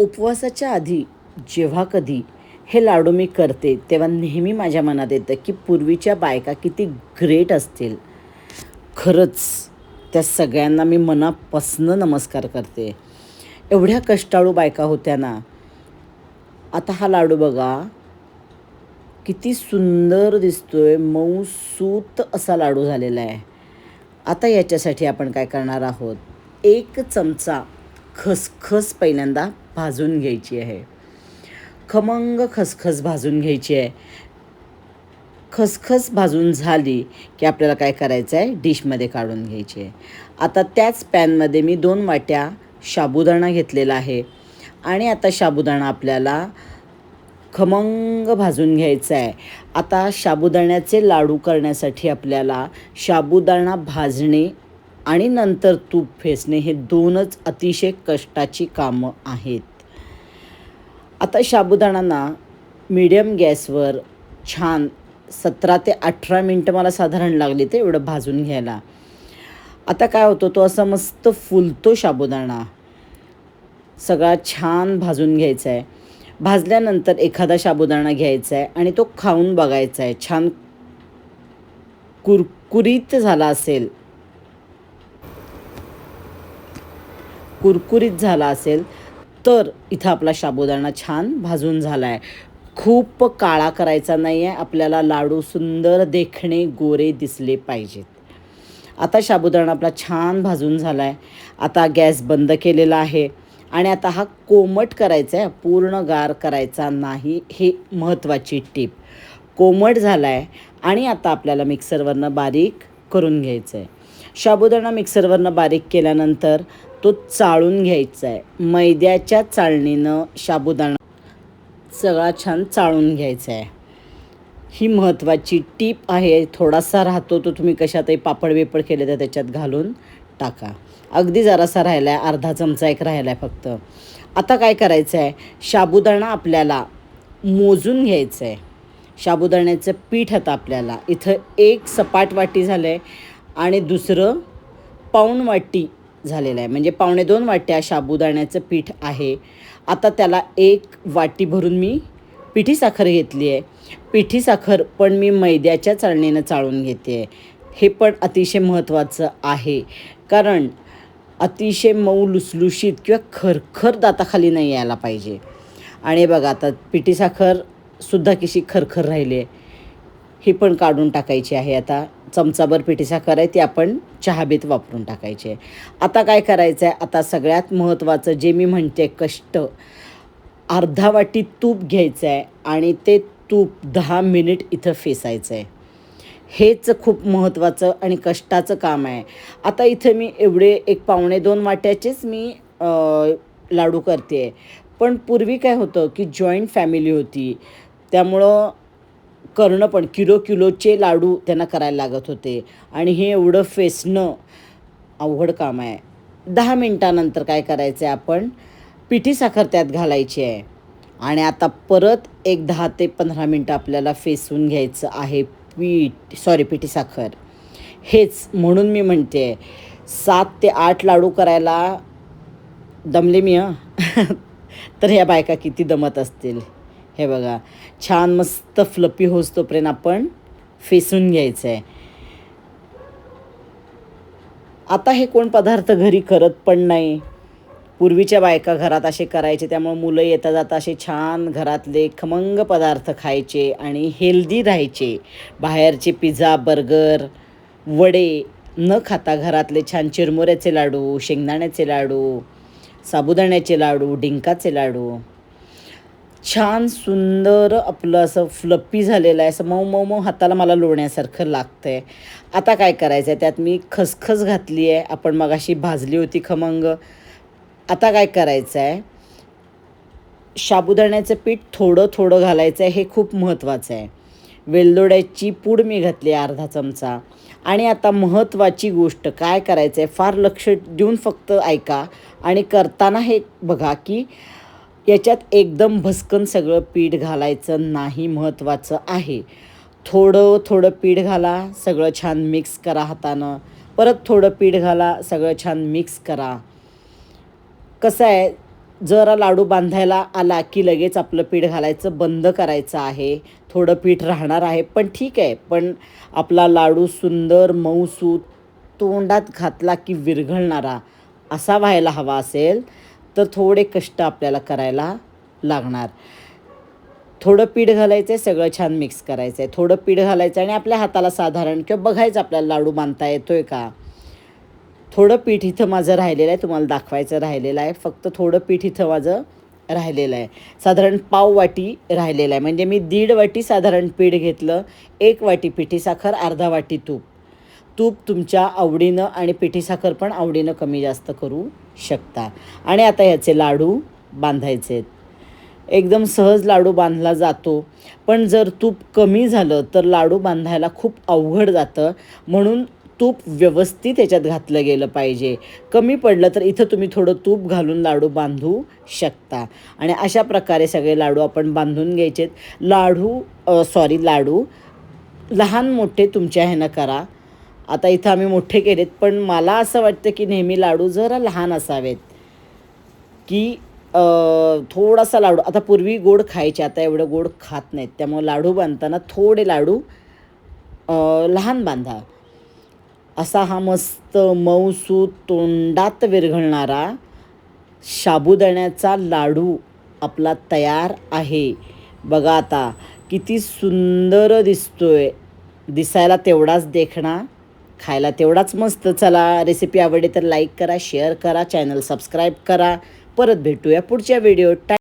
उपवासाच्या आधी जेव्हा कधी हे लाडू मी करते तेव्हा नेहमी माझ्या मनात येतं की पूर्वीच्या बायका किती ग्रेट असतील. खरंच त्या सगळ्यांना मी मनापासनं नमस्कार करते. एवढ्या कष्टाळू बायका होत्या ना. आता हा लाडू बघा. किती सुंदर दिसतोय मऊ सूत असा लाडू झालेला आहे. आता याच्यासाठी आपण काय करणार आहोत? एक चमचा खसखस पहिल्यांदा भाजून घ्यायची आहे. खमंग खसखस भाजून घ्यायची आहे. खसखस भाजून झाली की आपल्याला काय करायचं आहे? डिशमध्ये काढून घ्यायची आहे. आता त्याच पॅनमध्ये मी दोन वाट्या साबुदाणा घेतलेला आहे. आणि आता साबुदाणा आपल्याला खमंग भाजून घ्यायचा आहे. आता साबुदाण्याचे लाडू करण्यासाठी आपल्याला साबुदाणा भाजणे आणि नंतर तूप फेसणे हे दोनच अतिशय कष्टाची कामं आहेत. आता साबुदाणा ना मीडियम गॅसवर छान सतरा ते अठरा मिनटं मला साधारण लागली ते एवढं भाजून घ्यायला. आता काय होतं तो असा मस्त फुलतो साबुदाणा सगळा छान भाजून घ्यायचा आहे भाजल्यानंतर एखादा साबुदाणा घ्यायचा आहे आणि तो खाऊन बघायचा आहे छान कुरकुरीत झाला असेल कुरकुरीत झाला असेल तर इथं आपला साबुदाणा छान भाजून झाला आहे खूप काळा करायचा नाही आहे आपल्याला लाडू सुंदर देखणे गोरे दिसले पाहिजेत. आता साबुदाणा आपला छान भाजून झाला आहे आता गॅस बंद केलेला आहे आणि आता हा कोमट करायचा आहे पूर्ण गार करायचा नाही हे महत्त्वाची टीप. कोमट झाला आहे आणि आता आपल्याला मिक्सरवरनं बारीक करून घ्यायचं आहे साबुदाणा मिक्सरवरनं बारीक केल्यानंतर तो चाळून घ्यायचा आहे मैद्याच्या चाळणीनं साबुदाणा सगळा छान चाळून घ्यायचा आहे ही महत्त्वाची टीप आहे. थोडासा राहतो तो तुम्ही कशातही पापड वेपड केले तर त्याच्यात घालून टाका. अगदी जरासा राहिला आहे अर्धा चमचा एक राहिला आहे फक्त. आता काय करायचं आहे साबुदाणा आपल्याला मोजून घ्यायचं आहे साबुदाण्याचं पीठ आता आपल्याला. इथं एक सपाट वाटी झालं आहे आणि दुसरं पाऊण वाटी झालेलं आहे. म्हणजे पावणे दोन वाट्या साबुदाण्याचं पीठ आहे. आता त्याला एक वाटी भरून मी पिठी साखर घेतली आहे. पिठी साखर पण मी मैद्याच्या चाळणीनं चाळून घेते आहे. हे पण अतिशय महत्त्वाचं आहे. कारण अतिशय मऊ लुसलुशीत किंवा खरखर दाताखाली नाही यायला पाहिजे. आणि बघा आता पिठी साखरसुद्धा कशी खरखर राहिली आहे. ही पण काढून टाकायची आहे आता. चमचाभर पिठी साखर आहे ती आपण चहाबीत वापरून टाकायची आहे. आता काय करायचं आहे? आता सगळ्यात महत्त्वाचं जे मी म्हणते कष्ट. अर्धा वाटी तूप घ्यायचं आहे आणि ते तूप दहा मिनिट इथं फेसायचं आहे. हेच खूप महत्त्वाचं आणि कष्टाचं काम आहे. आता इथं मी एवढे एक पावणे दोन वाट्याचेच मी लाडू करते आहे. पण पूर्वी काय होतं की जॉईंट फॅमिली होती. त्यामुळं करणं पण. किलो किलोचे लाडू त्यांना करायला लागत होते. आणि हे एवढं फेसणं अवघड काम आहे. दहा मिनटानंतर काय करायचं आहे आपण? पिठी साखर त्यात घालायची आहे. आणि आता परत एक दहा ते पंधरा मिनटं आपल्याला फेसून घ्यायचं आहे पीठ. सॉरी पिठी साखर. हेच म्हणून मी म्हणते सात ते आठ लाडू करायला दमले मी हं. तर ह्या बायका किती दमत असतील. हे बघा छान मस्त फ्लपी होस तोपर्यंत आपण फेसून घ्यायचं आहे आता हे कोण पदार्थ घरी करत पण नाही. पूर्वीच्या बायका घरात असे करायचे त्यामुळे मुलं येता जाता असे छान घरातले खमंग पदार्थ खायचे आणि हेल्दी राहायचे. बाहेरचे पिझ्झा बर्गर वडे न खाता घरातले छान चिरमुऱ्याचे लाडू शेंगदाण्याचे लाडू साबुदाण्याचे लाडू डिंकाचे लाडू. छान सुंदर आपलं असं फ्लप्पी झालेलं आहे. असं मऊ मऊ मऊ हाताला मला लोण्यासारखं लागतं आहे आता काय करायचं आहे त्यात मी खसखस घातली आहे. आपण मग अशी भाजली होती खमंग. आता काय करायचं आहे साबुदाण्याचं पीठ थोडं थोडं घालायचं आहे हे खूप महत्त्वाचं आहे. वेलदोड्याची पूड मी घातली अर्धा चमचा. आणि आता महत्त्वाची गोष्ट काय करायचं आहे फार लक्ष देऊन फक्त ऐका. आणि करताना हे बघा की याच्यात एकदम भस्कन सगळं पीठ घालायचं नाही महत्त्वाचं आहे. थोडं थोडं पीठ घाला सगळं छान मिक्स करा हातानं. परत थोडं पीठ घाला सगळं छान मिक्स करा. कसं आहे जरा लाडू बांधायला आला की लगेच आपलं पीठ घालायचं बंद करायचं आहे. थोडं पीठ राहणार आहे पण ठीक आहे. पण आपला लाडू सुंदर मऊसूत तोंडात घातला की विरघळणारा असा व्हायला हवा असेल तर थोडे कष्ट आपल्याला करायला लागणार. थोडं पीठ घालायचं आहे सगळं छान मिक्स करायचं आहे थोडं पीठ घालायचं आणि आपल्या हाताला साधारण किंवा बघायचं आपल्याला लाडू बांधता येतो आहे का? थोडं पीठ इथं माझं राहिलेलं आहे तुम्हाला दाखवायचं राहिलेलं आहे. फक्त थोडं पीठ इथं माझं राहिलेलं आहे. साधारण पाव वाटी राहिलेलं आहे. म्हणजे मी दीड वाटी साधारण पीठ घेतलं एक वाटी पिठी साखर अर्धा वाटी तूप. तूप तुमच्या आवडीनं आणि पिठी साखर पण आवडीनं कमी जास्त करू शकता. आणि आता ह्याचे लाडू बांधायचे आहेत. एकदम सहज लाडू बांधला जातो. पण जर तूप कमी झालं तर लाडू बांधायला खूप अवघड जातं. म्हणून तूप व्यवस्थित याच्यात घातलं गेलं पाहिजे. कमी पडलं तर इथं तुम्ही थोडं तूप घालून लाडू बांधू शकता. आणि अशा प्रकारे सगळे लाडू आपण बांधून घ्यायचेत. लाडू सॉरी लाडू लहान मोठे तुमच्या ह्यानं करा. आता इथं आम्ही मोठे केलेत पण मला असं वाटतं की नेहमी लाडू जरा लहान असावेत. की थोडासा लाडू आता पूर्वी गोड खायचे आता एवढं गोड खात नाहीत. त्यामुळे लाडू बांधताना थोडे लाडू लहान बांधा. असा हा मस्त मऊसू तोंडात विरघळणारा साबुदाण्याचा लाडू आपला तयार आहे. बघा आता किती सुंदर दिसतोय. दिसायला तेवढाच देखणा. खायला तेवढाच मस्त. चला रेसिपी आवडली तर लाईक करा शेअर करा चॅनल सबस्क्राईब करा. परत भेटूया पुढच्या व्हिडिओ